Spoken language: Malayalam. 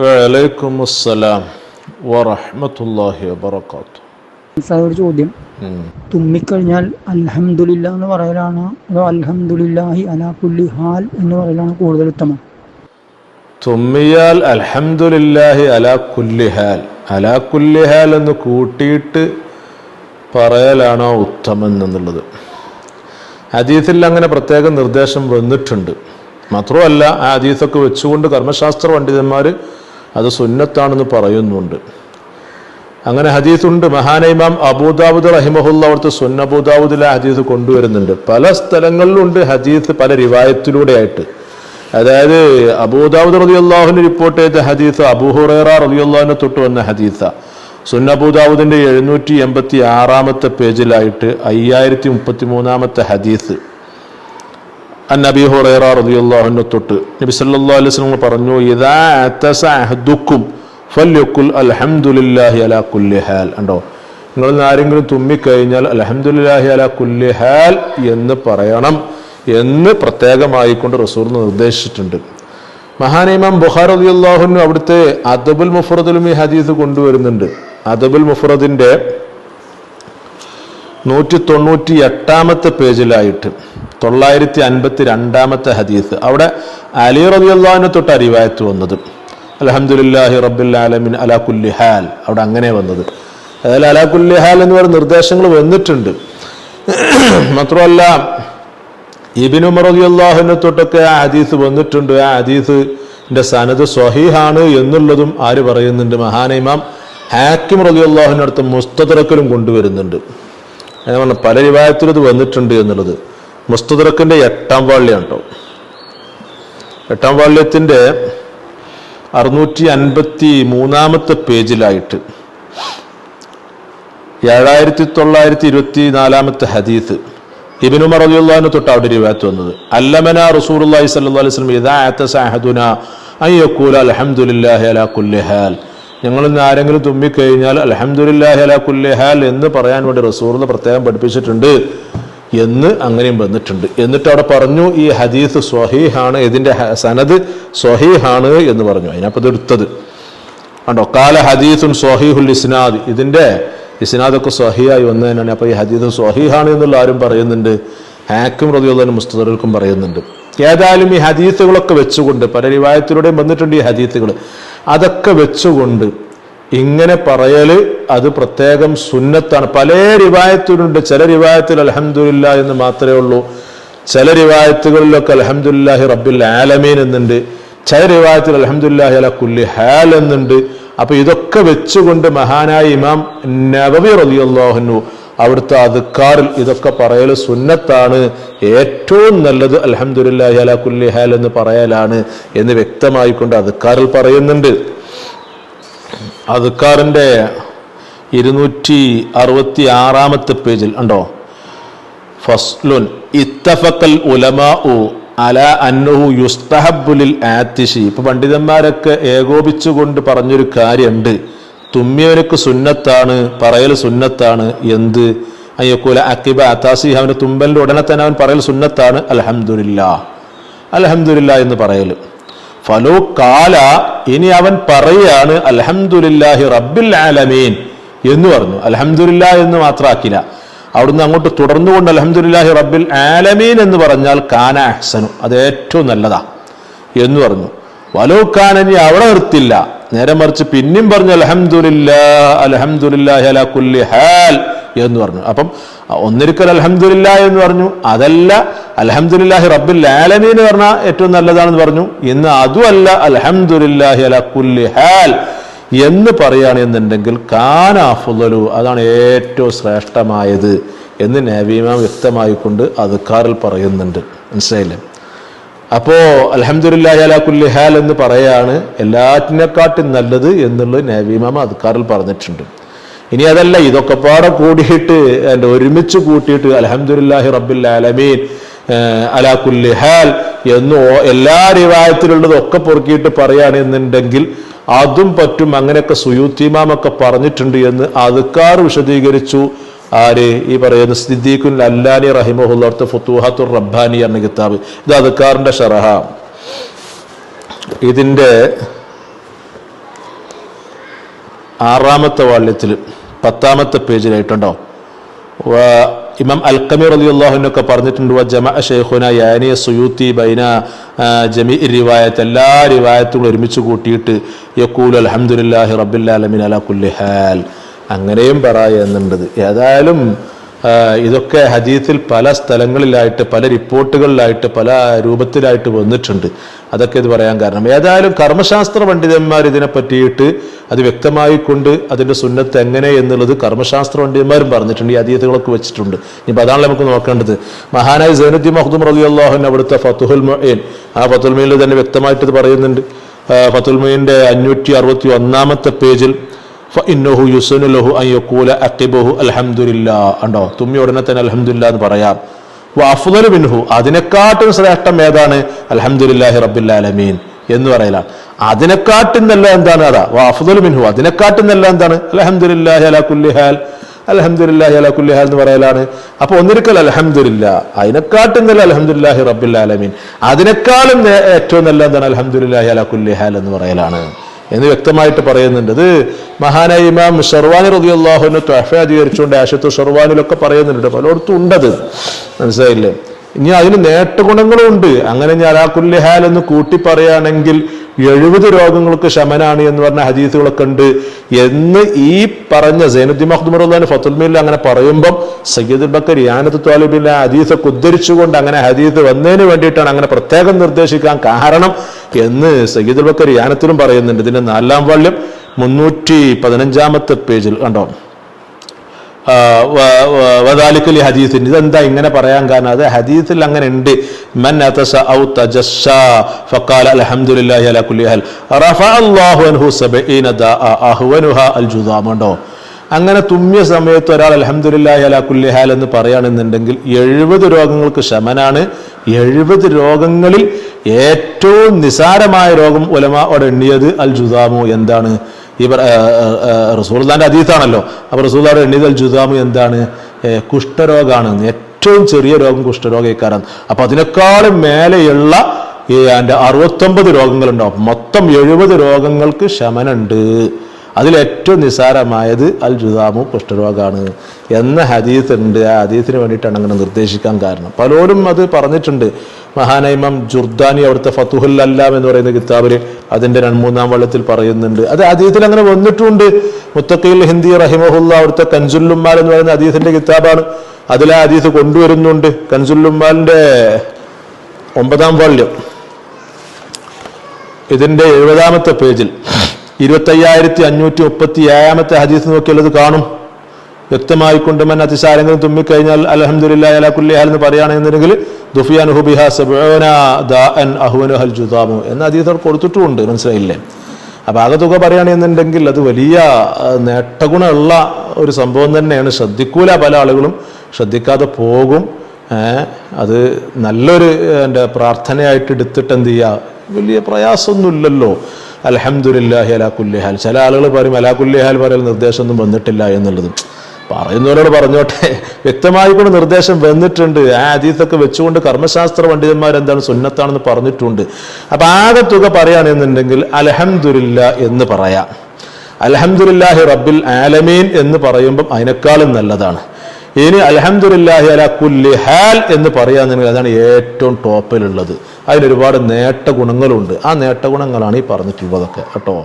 വലൈക്കും അസ്സലാം വറഹ്മത്തുള്ളാഹി വബറകാതുഹു. സാർ ഒരു ചോദ്യം. തുമ്മിക്കഴിഞ്ഞാൽ അൽഹംദുലില്ല എന്ന് പറയലാണ് അതോ അൽഹംദുലില്ലാഹി അലാ കുല്ലി ഹാൽ എന്ന് പറയലാണ് കൂടുതൽ ഉത്തമം? തുമ്മിയാൽ അൽഹംദുലില്ലാഹി അലാ കുല്ലി ഹാൽ. അലാ കുല്ലിഹാൽ എന്ന് കൂട്ടിയിട്ട് പറയലാണോ ഉത്തമൻ എന്നുള്ളത്. ഹദീസിൽ അങ്ങനെ പ്രത്യേക നിർദ്ദേശം വന്നിട്ടുണ്ട്. മാത്രമല്ല ആ അതീതൊക്കെ വെച്ചുകൊണ്ട് കർമ്മശാസ്ത്ര പണ്ഡിതന്മാർ അത് സുന്നത്താണെന്ന് പറയുന്നുണ്ട്. അങ്ങനെ ഹദീസുണ്ട്. മഹാനൈമാം അബൂദാബുദ് റഹിമഹുല്ല അവിടുത്തെ സുന്നബൂദാബുദിലെ ഹദീസ് കൊണ്ടുവരുന്നുണ്ട്. പല സ്ഥലങ്ങളിലുണ്ട് ഹദീസ് പല ആയിട്ട് അതായത് അബൂദാബുദ് റതി അള്ളാഹുവിന് റിപ്പോർട്ട് ചെയ്ത ഹദീസ് അബൂഹുറേറ റതി അള്ളാഹുവിനെ തൊട്ട് വന്ന ഹദീസ. സുന്നബൂദാബുദിന്റെ എഴുന്നൂറ്റി എൺപത്തി ആറാമത്തെ പേജിലായിട്ട് അയ്യായിരത്തി മുപ്പത്തി മൂന്നാമത്തെ ഹദീസ് അന്നബി ഹുറൈറ റളിയല്ലാഹു തൊട്ട് നബി സല്ലല്ലാഹു അലൈഹി വസല്ലം പറഞ്ഞു ഇദാ അതസ അഹദുക്കും ഫല്യഖുൽ അൽഹംദുലില്ലാഹി അലാ കുല്ലി ഹാൽ. ഉണ്ടോ നിങ്ങൾ ആരെങ്കിലും തുമ്മിക്കഴിഞ്ഞാൽ അൽഹംദുലില്ലാഹി അലാ കുല്ലിഹാൽ എന്ന് പറയണം എന്ന് പ്രത്യേകമായിക്കൊണ്ട് റസൂർ നിർദ്ദേശിച്ചിട്ടുണ്ട്. മഹാനിമാം ബുഖാർ റളിയല്ലാഹുവിന് അവിടുത്തെ അദബുൽ മുഫറദിലും ഈ ഹദീസ് കൊണ്ടുവരുന്നുണ്ട്. അദബുൽ മുഫറദിന്റെ നൂറ്റി തൊണ്ണൂറ്റി എട്ടാമത്തെ പേജിലായിട്ട് തൊള്ളായിരത്തി അൻപത്തി രണ്ടാമത്തെ ഹദീസ്. അവിടെ അലി റബി അള്ളഹാനെ തൊട്ട് അരിവായത്ത് വന്നത്. അലഹമുല്ലാഹി റബ്ബിൽ ആലമിൻ അലാ കുല്ലി ഹാൽ. അവിടെ അങ്ങനെ വന്നത്. അതായത് അലാ കുല്ലി ഹാൽ എന്ന് പറയുന്ന നിർദ്ദേശങ്ങൾ വന്നിട്ടുണ്ട്. മാത്രമല്ല ഇബിനു അള്ളാഹുവിനെ തൊട്ടൊക്കെ ആ ഹദീസ് വന്നിട്ടുണ്ട്. ആ ഹദീസിന്റെ സനത് സ്വഹീഹാണ് എന്നുള്ളതും ആര് പറയുന്നുണ്ട്? മഹാനൈമാം ഹാക്കിം റബി അള്ളാഹുവിനടുത്ത് മുസ്തദറക്കലും കൊണ്ടുവരുന്നുണ്ട്. അങ്ങനെ പറഞ്ഞ പല റിവായത്തിലും ഇത് വന്നിട്ടുണ്ട് എന്നുള്ളത്. മുസ്തുദറക്കിന്റെ എട്ടാം വാള്യാണ് കേട്ടോ എട്ടാം വാള്യത്തിന്റെ അറുന്നൂറ്റി അൻപത്തി മൂന്നാമത്തെ പേജിലായിട്ട് ഏഴായിരത്തി തൊള്ളായിരത്തി ഇരുപത്തി നാലാമത്തെ ഹദീത്ത് ഇബിനു മറദിയുള്ളഹാന് തൊട്ട് അവിടെ റിവായത്ത് വന്നത്. അല്ലമന റസൂലുള്ളാഹി സ്വല്ലല്ലാഹു അലൈഹി അതസ അഹദുന അൻ യഖൂല അൽഹംദുലില്ലാഹി അലാ കുല്ലി ഹാൽ. ഞങ്ങൾ ഇന്ന് ആരെങ്കിലും തുമ്മിക്കഴിഞ്ഞാൽ അൽഹംദുലില്ലാഹി അലാ കുല്ലിഹാൽ എന്ന് പറയാൻ വേണ്ടി റസൂൽ പ്രത്യേകം പഠിപ്പിച്ചിട്ടുണ്ട്. എന്ന് അങ്ങനെയും വന്നിട്ടുണ്ട്. എന്നിട്ട് അവിടെ പറഞ്ഞു ഈ ഹദീസ് സ്വഹീഹാണ് ഇതിന്റെ സനദ് സ്വഹീഹാണ് എന്ന് പറഞ്ഞു. അതിനപ്പോൾ എടുത്തത്. കണ്ടോ കാല ഹദീസുൻ സ്വഹീഹുൽ ഇസ്നാദ്. ഇതിന്റെ ഇസ്നാദൊക്കെ സ്വഹിയായി വന്നതിനാണ് അപ്പോൾ ഈ ഹദീസ് സ്വഹീഹാണ് എന്നുള്ള ആരും പറയുന്നുണ്ട്. ഹാക്കും റതിയുള്ളതിനും മുസ്തദർക്കും പറയുന്നുണ്ട്. ഏതായാലും ഈ ഹദീസുകളൊക്കെ വെച്ചുകൊണ്ട് പല റിവായത്തിലൂടെയും വന്നിട്ടുണ്ട് ഈ ഹദീസുകൾ അതൊക്കെ വെച്ചുകൊണ്ട് ഇങ്ങനെ പറയൽ അത് പ്രത്യേകം സുന്നത്താണ്. പല റിവായത്തിലുണ്ട് ചില റിവായത്തിൽ അലഹമില്ല എന്ന് മാത്രമേ ഉള്ളൂ. ചില റിവായത്തുകളിലൊക്കെ അലഹമുല്ലാഹി റബ്ബിൽ ആലമീൻ എന്നുണ്ട്. ചില റിവായത്തിൽ അലഹമുല്ലാഹി അല കുല്ലി ഹാൽ എന്നുണ്ട്. അപ്പൊ ഇതൊക്കെ വെച്ചുകൊണ്ട് മഹാനായ ഇമാം നബവി റളിയല്ലാഹുനു അവിടുത്തെ അതുക്കാറിൽ ഇതൊക്കെ പറയൽ സുന്നത്താണ്. ഏറ്റവും നല്ലത് അലഹമുല്ലാഹി അല കുല്ലി ഹാൽ എന്ന് പറയലാണ് എന്ന് വ്യക്തമായിക്കൊണ്ട് അതുക്കാറിൽ പറയുന്നുണ്ട്. അതുക്കാറിന്റെ ഇരുന്നൂറ്റി അറുപത്തി ആറാമത്തെ പേജിൽ ഉണ്ടോ? ഫസ്ലുൻ ഇത്തഫക്കൽ ഉലമാഉ അല അന്നഹു യുസ്തഹബുലിൽ ആത്തിഷി ഇപ്പൊ പണ്ഡിതന്മാരൊക്കെ ഏകോപിച്ചുകൊണ്ട് പറഞ്ഞൊരു കാര്യമുണ്ട്. തുമ്മിയവനക്ക് സുന്നത്താണ് പറയൽ സുന്നത്താണ് എന്ത്? അയ്യക്കൂല അക്കിബ അത്താസി അവന്റെ തുമ്പലിന്റെ ഉടനെ തന്നെ അവൻ പറയൽ സുന്നത്താണ്. അലഹമുല്ല അലഹമുല്ല എന്ന് പറയൽ ഫലോ കാല ഇനി അവൻ പറയാണ് അലഹമുല്ലാഹി റബ്ബിൽ ആലമീൻ എന്ന് പറഞ്ഞു. അലഹമുല്ല എന്ന് മാത്രമാക്കില്ല അവിടുന്ന് അങ്ങോട്ട് തുടർന്നുകൊണ്ട് അലഹമുല്ലാഹി റബ്ബിൽ ആലമീൻ എന്ന് പറഞ്ഞാൽ കാന അഹ്സനു അത് ഏറ്റവും നല്ലതാ എന്ന് പറഞ്ഞു. വലോ കാനനി അവിടെ നിർത്തില്ല. നേരെ മറിച്ച് പിന്നെയും പറഞ്ഞു അൽഹംദുലില്ലാ അലഹമുല്ലാഹി അല കുല്ലി ഹാൽ എന്ന് പറഞ്ഞു. അപ്പം ഒന്നിരിക്കൽ അലഹമുല്ല എന്ന് പറഞ്ഞു. അതല്ല അലഹമുല്ലാഹി റബ്ബിൽ ആലമീൻ എന്ന് പറഞ്ഞാൽ ഏറ്റവും നല്ലതാണെന്ന് പറഞ്ഞു. ഇന്ന് അതുമല്ല അലഹമുല്ലാഹി അല കുല്ലി ഹാൽ എന്ന് പറയുകയാണെന്നുണ്ടെങ്കിൽ കാനാഫുലു അതാണ് ഏറ്റവും ശ്രേഷ്ഠമായത് എന്ന് നവീമ വ്യക്തമായിക്കൊണ്ട് അതുക്കാറിൽ പറയുന്നുണ്ട്. മനസ്സിലായില്ലേ? അപ്പോ അലഹമുല്ലാഹി അല കുല്ലി ഹാൽ എന്ന് പറയാണ് എല്ലാറ്റിനെക്കാട്ടും നല്ലത് എന്നുള്ളത് നബീമാം അതുക്കാറിൽ പറഞ്ഞിട്ടുണ്ട്. ഇനി അതല്ല ഇതൊക്കെ പാടെ കൂടിയിട്ട് എന്റെ ഒരുമിച്ച് കൂട്ടിയിട്ട് അലഹമുല്ലാഹി റബ്ബിൽ ആലമീൻ ഹാൽ എന്ന് എല്ലാ റിവായത്തിലുള്ളതൊക്കെ പൊറുക്കിയിട്ട് പറയുകയാണെന്നുണ്ടെങ്കിൽ അതും പറ്റും. അങ്ങനെയൊക്കെ സുയൂത്തിമാമൊക്കെ പറഞ്ഞിട്ടുണ്ട് എന്ന് അതുക്കാർ വിശദീകരിച്ചു. ആര്? ഈ പറയുന്ന സിദ്ദീഖുൽ അല്ലാനി റഹിമഹുല്ലാർത്ത് ഫുത്തൂഹത്തുർ റബ്ബാനി എന്ന കിതാബ്. ഇത് അതുക്കാറിന്റെ ഷറഹ. ഇതിന്റെ ആറാമത്തെ വാള്യത്തിൽ പത്താമത്തെ പേജിലായിട്ടുണ്ടോ ഇമാം അൽക്കമി റലിയുള്ളാഹുനൊക്കെ പറഞ്ഞിട്ടുണ്ട് വ ജമ ഷെയ്ഖുന യാനിയ സുയൂത്തി ബൈന ജമി റിവായത്ത് എല്ലാ റിവായത്തുകളും ഒരുമിച്ച് കൂട്ടിയിട്ട് യക്കൂൽ അലഹമുല്ലാഹി റബ്ബില്ലാലമിൻ അല കുല്ലി ഹാൽ അങ്ങനെയും പറയുന്നുണ്ട് ഏതായാലും ഇതൊക്കെ ഹദീത്തിൽ പല സ്ഥലങ്ങളിലായിട്ട് പല റിപ്പോർട്ടുകളിലായിട്ട് പല രൂപത്തിലായിട്ട് വന്നിട്ടുണ്ട്. അതൊക്കെ ഇത് പറയാൻ കാരണം. ഏതായാലും കർമ്മശാസ്ത്ര പണ്ഡിതന്മാർ ഇതിനെ പറ്റിയിട്ട് അത് വ്യക്തമായിക്കൊണ്ട് അതിന്റെ സുന്നത്ത് എങ്ങനെ എന്നുള്ളത് കർമ്മശാസ്ത്ര പണ്ഡിതന്മാരും പറഞ്ഞിട്ടുണ്ട് ഈ അതീതകളൊക്കെ വെച്ചിട്ടുണ്ട്. ഇനി അതാണ് നമുക്ക് നോക്കേണ്ടത്. മഹാനായ സൈനുദ്ദീൻ മഹദൂം റബി അള്ളാഹുൻ അവിടുത്തെ ഫത്തുഹുൽ മൊയ്ൻ ആ ഫത്തുൽ മൊയിനിൽ തന്നെ വ്യക്തമായിട്ട് പറയുന്നുണ്ട്. ഫത്തുൽ അഞ്ഞൂറ്റി അറുപത്തി ഒന്നാമത്തെ പേജിൽ ഫഇന്നഹു യുസ്നു ലഹു അൻ യഖൂല അഖിബഹു അൽഹംദുലില്ലാ ഉണ്ടോ തുമ്മി ഉടനെ തന്നെ അൽഹംദുലില്ലാ എന്ന് പറയാം. വഅഫ്ദലു മിൻഹു. അതിനെക്കാട്ടും ശ്രേഷ്ഠം ഏതാണ്? റബ്ബിൽ ആലമീൻ എന്ന് പറയലാണ്. അതിനെക്കാട്ടും നല്ല എന്താണ് അതാ? വഅഫ്ദലു മിൻഹു. അതിനെക്കാട്ടും നല്ല എന്താണ്? അൽഹംദുലില്ലാഹി അലാ കുല്ലി ഹാൽ. അൽഹംദുലില്ലാഹി അല കുല്ലി ഹാൽ എന്ന് പറയലാണ്. അപ്പൊ ഒന്നിരിക്കൽ അലഹമുല്ല അതിനെക്കാട്ടും നല്ല അൽഹംദുലില്ലാഹി റബ്ബിൽ ആലമീൻ അതിനേക്കാളും ഏറ്റവും നല്ല എന്താണ്? അലഹമുല്ലാഹി അല കുല്ലി ഹാൽ എന്ന് പറയലാണ്. എന്ന് വ്യക്തമായിട്ട് പറയുന്നുണ്ട്. ഇത് മഹാനായ ഇമാം ഷർവാനി റബി അള്ളാഹുവിനെ അധികരിച്ചുകൊണ്ട് ആശത്തു ഷർവാനിലൊക്കെ പറയുന്നുണ്ട്. പലയിടത്തും ഉണ്ടത്. മനസ്സിലായില്ലേ? ഇനി അതിന് നേട്ടഗുണങ്ങളും ഉണ്ട് അങ്ങനെ ഞാൻ ആ കുല്ലിഹാൽ എന്ന് കൂട്ടി പറയുകയാണെങ്കിൽ എഴുപത് രോഗങ്ങൾക്ക് ശമനാണ് എന്ന് പറഞ്ഞ ഹദീസുകളൊക്കെ ഉണ്ട് എന്ന് ഈ പറഞ്ഞ സൈനുദ്ദീൻ മഹ്ദുമറുല്ലാൻ ഫത്തുൽമീൽ അങ്ങനെ പറയുമ്പം സയ്യിദ് ബക്കർ യാനത്ത് താലിബിലെ ഹദീസൊക്കെ ഉദ്ധരിച്ചുകൊണ്ട് അങ്ങനെ ഹദീസ് വന്നതിന് വേണ്ടിയിട്ടാണ് അങ്ങനെ പ്രത്യേകം നിർദ്ദേശിക്കാൻ കാരണം എന്ന് സയ്യിദ് ബക്കർ യാനത്തിലും പറയുന്നുണ്ട്. ഇതിന്റെ നാലാം വാള്യം മുന്നൂറ്റി പതിനഞ്ചാമത്തെ പേജിൽ കണ്ടോ? ആ, വ- വ- വദാലിക്കലി ഹദീസിന് ഇതെന്താ ഇങ്ങനെ പറയാൻ കാരണം? അത് ഹദീസിൽ അങ്ങനെ ഉണ്ട്. മൻ അതസ ഔ തജസ്സ അൽഹംദുലില്ലാഹി കുല്ലി ഹൽ. റഫഅ അല്ലാഹു അൻഹു സബഈന അൽ ജുദാമുണ്ടോ അങ്ങനെ തുമ്മിയ സമയത്ത് ഒരാൾ അലഹമുല്ലാഹി അല കുല്ലി ഹാൽ എന്ന് പറയുകയാണെന്നുണ്ടെങ്കിൽ എഴുപത് രോഗങ്ങൾക്ക് ശമനാണ്. എഴുപത് രോഗങ്ങളിൽ ഏറ്റവും നിസാരമായ രോഗം ഉലമാടെ എണ്ണിയത് അൽ ജുദാമു എന്താണ്? ഈ റസൂൽദാന്റെ അതീതാണല്ലോ അപ്പോൾ റസൂൽദാടെ എണ്ണീതൽ ജുദാമു എന്താണ്? കുഷ്ഠരോഗമാണ് ഏറ്റവും ചെറിയ രോഗം കുഷ്ഠരോഗക്കാരാണ്. അപ്പോൾ അതിനേക്കാളും മേലെയുള്ള ഈ എന്റെ അറുപത്തൊമ്പത് രോഗങ്ങളുണ്ടാവും. മൊത്തം എഴുപത് രോഗങ്ങൾക്ക് ശമനുണ്ട്. അതിലേറ്റവും നിസാരമായത് അൽ ജുദാമു കുഷ്ഠരോഗമാണ് എന്ന ഹദീസ് ഉണ്ട് ആ ഹദീസിന് വേണ്ടിയിട്ടാണ് അങ്ങനെ നിർദ്ദേശിക്കാൻ കാരണം. പലരും അത് പറഞ്ഞിട്ടുണ്ട്. മഹാനൈമം ജുർദാനി അവിടുത്തെ ഫത്തുഹുൽ അല്ലാം എന്ന് പറയുന്ന കിതാബിൽ അതിന്റെ രണ്ടുമൂന്നാം വള്ളത്തിൽ പറയുന്നുണ്ട്. അത് ഹദീസിൽ അങ്ങനെ വന്നിട്ടുണ്ട്. മുത്തക്കയിൽ ഹിന്ദി റഹിമഹുല്ല അവിടുത്തെ കൻസുല്ലുമാൽ എന്ന് പറയുന്ന ഹദീസിന്റെ കിതാബാണ്. അതിലെ ഹദീസ് കൊണ്ടുവരുന്നുണ്ട്. കൻസുല്ലുമാലിന്റെ ഒമ്പതാം വാള്യം ഇതിന്റെ എഴുപതാമത്തെ പേജിൽ. ഇരുപത്തയ്യായിരത്തി അഞ്ഞൂറ്റി മുപ്പത്തി ഏഴാമത്തെ ഹദീസ് നോക്കിയുള്ളത് കാണും. വ്യക്തമായി കൊണ്ടുമൻ അതിസാരെങ്കിലും തുമ്മിക്കഴിഞ്ഞാൽ അലഹമുല്ലാ എന്ന് പറയുകയാണെന്നുണ്ടെങ്കിൽ ദുഫിയാൻ ഹുബിഹ എന്ന അതീതർ കൊടുത്തിട്ടുമുണ്ട് മനസ്സിലായില്ലേ? അപ്പൊ ആകെ തുക പറയുകയാണെന്നുണ്ടെങ്കിൽ അത് വലിയ നേട്ടഗുണമുള്ള ഒരു സംഭവം തന്നെയാണ്. ശ്രദ്ധിക്കൂല പല ആളുകളും ശ്രദ്ധിക്കാതെ പോകും അത് നല്ലൊരു എന്റെ പ്രാർത്ഥനയായിട്ട് എടുത്തിട്ട് എന്ത് ചെയ്യുക വലിയ പ്രയാസമൊന്നുമില്ലല്ലോ. അലഹമുല്ലാഹി അലാ കുല്ലിഹാൽ ചില ആളുകൾ പറയും അലാ കുല്ലിഹാൽ പറയൽ നിർദ്ദേശമൊന്നും വന്നിട്ടില്ല എന്നുള്ളത്. പറയുന്നവരോട് പറഞ്ഞോട്ടെ. വ്യക്തമായി കൊണ്ട് നിർദ്ദേശം വന്നിട്ടുണ്ട്. ആ അതീതൊക്കെ വെച്ചുകൊണ്ട് കർമ്മശാസ്ത്ര പണ്ഡിതന്മാർ എന്താണ് സുന്നത്താണെന്ന് പറഞ്ഞിട്ടുണ്ട്. അപ്പൊ ആകെ തുക പറയുകയാണെന്നുണ്ടെങ്കിൽ അലഹമുല്ല എന്ന് പറയാം. അലഹമുല്ലാഹി റബ്ബിൽ ആലമീൻ എന്ന് പറയുമ്പം അതിനേക്കാളും നല്ലതാണ്. ഇനി അലഹമുല്ലാഹി അല കുല്ലി ഹാൽ എന്ന് പറയാന്നുണ്ടെങ്കിൽ അതാണ് ഏറ്റവും ടോപ്പിലുള്ളത്. അതിന് ഒരുപാട് നേട്ട ഗുണങ്ങളുണ്ട് ആ നേട്ട ഗുണങ്ങളാണ് ഈ പറഞ്ഞിട്ടുള്ളതൊക്കെ. കേട്ടോ?